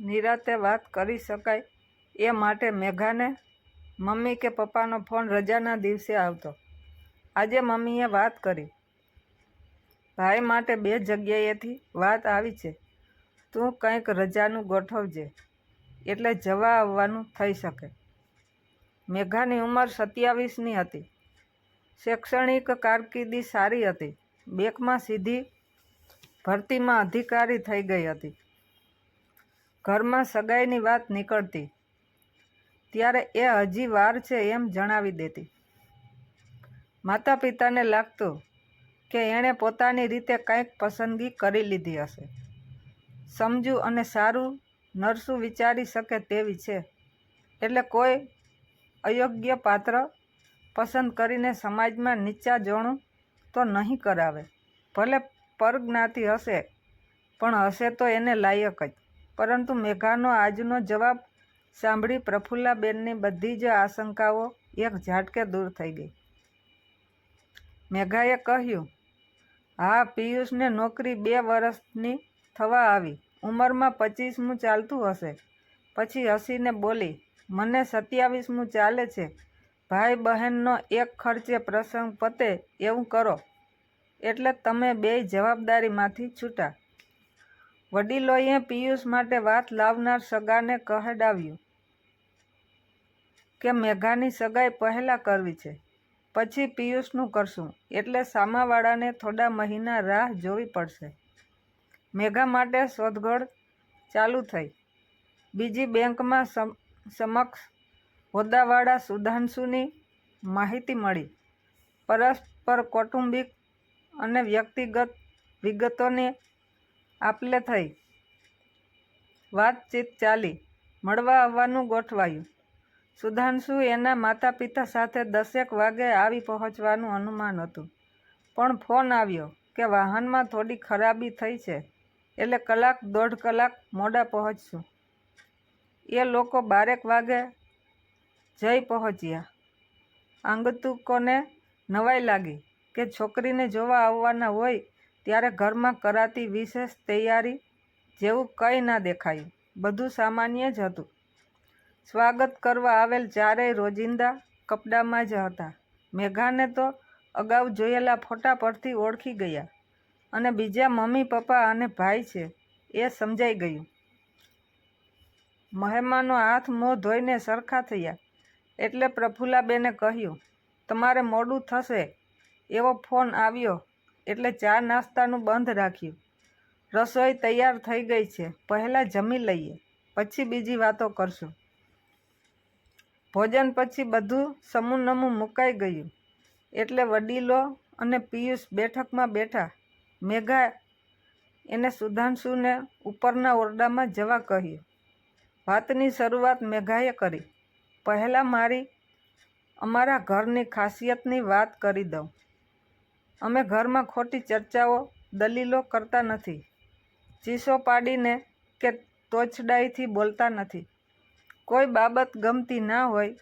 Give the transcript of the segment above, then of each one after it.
નિરાતે વાત કરી શકાય એ માટે મેઘાને મમ્મી કે પપ્પાનો ફોન રજાના દિવસે આવતો. આજે મમ્મીએ વાત કરી. ભાઈ માટે બે જગ્યાએથી વાત આવી છે. તું કંઈક રજાનું ગોઠવજે, એટલે જવા આવવાનું થઈ શકે. મેઘાની ઉંમર સત્યાવીસની હતી. શૈક્ષણિક કારકિર્દી સારી હતી. બેકમાં સીધી ભરતીમાં અધિકારી થઈ ગઈ હતી. ઘરમાં સગાઈની વાત નીકળતી, ત્યારે એ હજી વાર છે એમ જણાવી દેતી. માતા પિતાને લાગતું કે એણે પોતાની રીતે કંઈક પસંદગી કરી લીધી હશે. સમજુ અને સારું નરસું વિચારી શકે તેવી છે. એટલે કોઈ અયોગ્ય પાત્ર પસંદ કરીને સમાજમાં નીચા જોણું તો નહીં કરાવે. ભલે પરજ્ઞાતિ હશે, પણ હશે તો એને લાયક જ. પરંતુ મેઘાનો આજનો જવાબ સાંભળી પ્રફુલ્લાબેનની બધી જ આશંકાઓ એક ઝાટકે દૂર થઈ ગઈ. મેઘાએ કહ્યું, હા, પિયુષને નોકરી બે વર્ષની થવા આવી. ઉંમરમાં પચીસમું ચાલતું હશે. પછી હસીને બોલી, મને સત્યાવીસમું ચાલે છે. ભાઈ બહેનનો એક ખર્ચે પ્રસંગ પતે એવું કરો. એટલે તમે બેય જવાબદારીમાંથી છૂટા. વડીલોએ પિયુષ માટે વાત લાવનાર સગાને કહેડાવ્યું કે મેઘાની સગાઈ પહેલાં કરવી છે, પછી પિયુષનું કરશું. એટલે સામાવાળાને થોડા મહિના રાહ જોવી પડશે. મેઘા માટે શોધખોળ ચાલુ થઈ. બીજી બેંકમાં સમ, સમક્ષ હોદ્દાવાળા સુધાંશુની માહિતી મળી. પરસ્પર કૌટુંબિક અને વ્યક્તિગત વિગતોની આપલે થઈ. વાતચીત ચાલી. મળવા આવવાનું ગોઠવાયું. સુધાંશુ એના માતા પિતા સાથે દસેક વાગે આવી પહોંચવાનું અનુમાન હતું. પણ ફોન આવ્યો કે વાહનમાં થોડી ખરાબી થઈ છે. એટલે કલાક દોઢ કલાક મોડા પહોંચશું. એ લોકો બારેક વાગે જઈ પહોંચ્યા. આંગતુકોને નવાઈ લાગી કે છોકરીને જોવા આવવાના હોય ત્યારે ઘરમાં કરાતી વિશેષ તૈયારી જેવું કંઈ ના દેખાયું. બધું સામાન્ય જ હતું. સ્વાગત કરવા આવેલ ચારેય રોજિંદા કપડામાં જ હતા. મેઘાને તો અગાઉ જોયેલા ફોટા પરથી ઓળખી ગયા અને બીજા મમ્મી, પપ્પા અને ભાઈ છે એ સમજાઈ ગયું. મહેમાનો હાથ મોં ધોઈને સરખા થયા એટલે પ્રફુલ્લાબેને કહ્યું, તમારે મોડું થશે. એવો ફોન આવ્યો એટલે ચા નાસ્તાનું બંધ રાખ્યું. રસોઈ તૈયાર થઈ ગઈ છે. પહેલાં જમી લઈએ, પછી બીજી વાતો કરશું. ભોજન પછી બધું સમૂનમું મુકાઈ ગયું. એટલે વડીલો અને પિયુષ બેઠકમાં બેઠા. મેઘા એને સુધાંશુને ઉપરના ઓરડામાં જવા કહ્યું. વાતની શરૂઆત મેઘાએ કરી. પહેલાં મારી, અમારા ઘરની ખાસિયતની વાત કરી દઉં. અમે ઘરમાં ખોટી ચર્ચાઓ, દલીલો કરતા નથી. ચીસો પાડીને કે તોછડાઈથી બોલતા નથી. કોઈ બાબત ગમતી ના હોય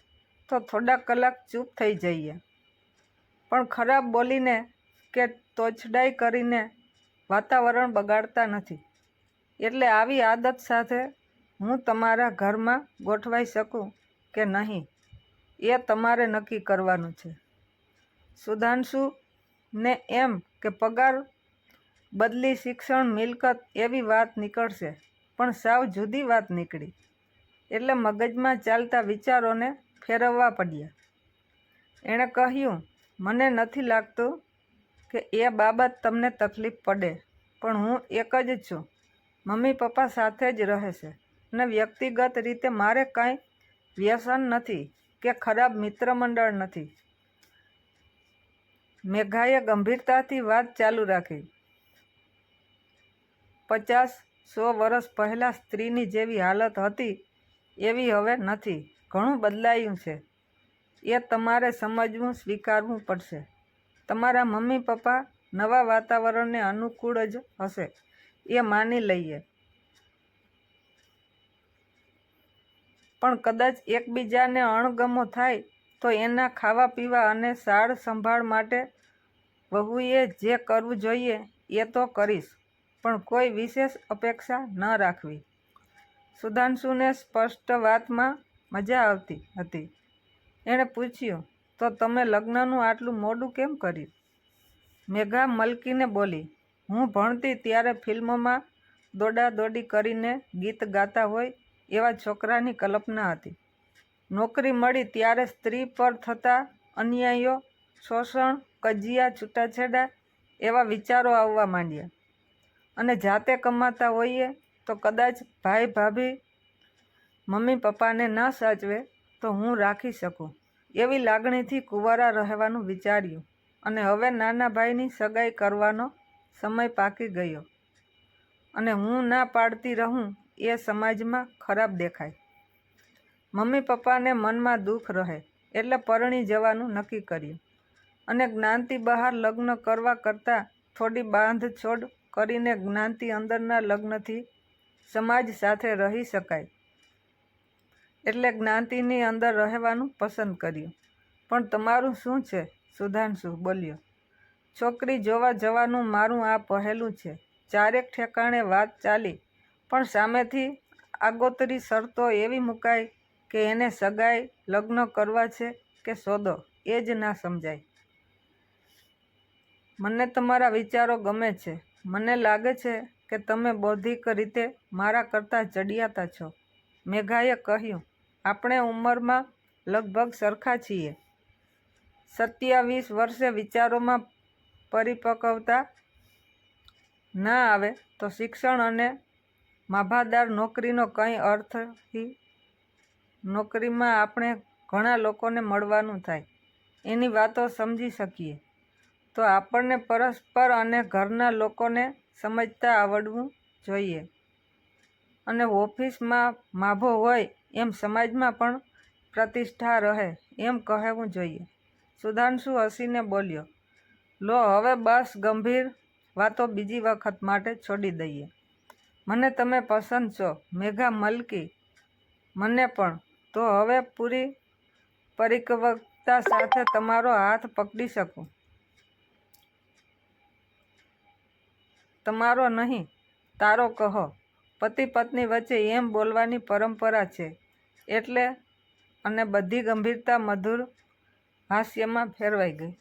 તો થોડા કલાક ચૂપ થઈ જઈએ. પણ ખરાબ બોલીને કે તોછડાઈ કરીને વાતાવરણ બગાડતા નથી. એટલે આવી આદત સાથે હું તમારા ઘરમાં ગોઠવાઈ શકું કે નહીં, એ તમારે નક્કી કરવાનું છે. સુધાંશુ ને એમ કે પગાર બદલી શિક્ષણ, મિલકત એવી વાત નીકળશે. પણ સાવ જુદી વાત નીકળી. એટલે મગજમાં ચાલતા વિચારોને ફેરવવા પડ્યા. એણે કહ્યું, મને નથી લાગતું કે એ બાબત તમને તકલીફ પડે, પણ હું એક જ છું. મમ્મી પપ્પા સાથે જ રહે છે અને વ્યક્તિગત રીતે મારે કાંઈ વ્યસન નથી કે ખરાબ મિત્ર મંડળ નથી. મેઘાએ ગંભીરતાથી વાત ચાલુ રાખી. પચાસ સો વર્ષ પહેલાં સ્ત્રીની જેવી હાલત હતી એવી હવે નથી. ઘણું બદલાયું છે. એ તમારે સમજવું, સ્વીકારવું પડશે. તમારા મમ્મી પપ્પા નવા વાતાવરણને અનુકૂળ જ હશે. એ માની લઈએ. પણ કદાચ એકબીજાને અણગમો થાય તો એના ખાવા પીવા અને સાર સંભાળ માટે વહુએ જે કરવું જોઈએ એ તો કરીશ, પણ કોઈ વિશેષ અપેક્ષા ન રાખવી. સુધાંશુને સ્પષ્ટ વાતમાં મજા આવતી હતી. એણે પૂછ્યું, તો તમે લગ્નનું આટલું મોડું કેમ કર્યું? મેઘા મલકીને બોલી, હું ભણતી ત્યારે ફિલ્મોમાં દોડાદોડી કરીને ગીત ગાતા હોય એવા છોકરાની કલ્પના હતી. નોકરી મળી ત્યારે સ્ત્રી પર થતા અન્યાયો, શોષણ કજિયા, છૂટાછેડા એવા વિચારો આવવા માંડ્યા. અને જાતે કમાતા હોઈએ તો કદાચ ભાઈ ભાભી મમ્મી પપ્પાને ન સાચવે તો હું રાખી શકું એવી લાગણીથી કુંવારા રહેવાનું વિચાર્યું. અને હવે નાના ભાઈની સગાઈ કરવાનો સમય પાકી ગયો અને હું ના પાડતી રહું એ સમાજમાં ખરાબ દેખાય. મમ્મી પપ્પાને મનમાં દુઃખ રહે એટલે પરણી જવાનું નક્કી કર્યું. અને જ્ઞાનથી બહાર લગ્ન કરવા કરતાં થોડી બાંધછોડ કરીને જ્ઞાનથી અંદરના લગ્નથી સમાજ સાથે રહી શકાય. એટલે જ્ઞાનતીની અંદર રહેવાનું પસંદ કર્યું. પણ તમારું શું છે? સુધાંશુ બોલ્યો. છોકરી જોવા જવાનું મારું આ પહેલું છે. ચારેક ઠેકાણે વાત ચાલી, પણ સામેથી આગોતરી શરતો એવી મુકાય કે એને સગાઈ, લગ્ન કરવા છે કે સોદો, એ જ ના સમજાય. મને તમારા વિચારો ગમે છે. મને લાગે છે કે તમે બૌદ્ધિક રીતે મારા કરતાં ચડિયાતા છો. મેઘાએ કહ્યું, આપણે ઉંમરમાં લગભગ સરખા છીએ. સત્યાવીસ વર્ષે વિચારોમાં પરિપક્વતા ના આવે તો શિક્ષણ અને માભાદાર નોકરીનો કંઈ અર્થથી નોકરીમાં આપણે ઘણા લોકોને મળવાનું થાય. એની વાતો સમજી શકીએ. તો આપણને પરસ્પર અને ઘરના લોકોને સમજતા આવડવું જોઈએ. અને ઓફિસમાં માભો હોય એમ સમાજમાં પણ પ્રતિષ્ઠા રહે એમ કહેવું જોઈએ. સુધાંશુ હસીને બોલ્યો, લો, હવે બસ ગંભીર વાતો બીજી વખત માટે છોડી દઈએ. મને તમે પસંદ છો, મેઘા મલકી. મને પણ. તો હવે પૂરી પરિપક્વતા સાથે તમારો હાથ પકડી શકું. તમારો નહીં, તારો કહો. પતિ પત્ની વચ્ચે એમ બોલવાની પરંપરા છે. એટલે અને બધી ગંભીરતા મધુર હાસ્યમાં ફેરવાઈ ગઈ.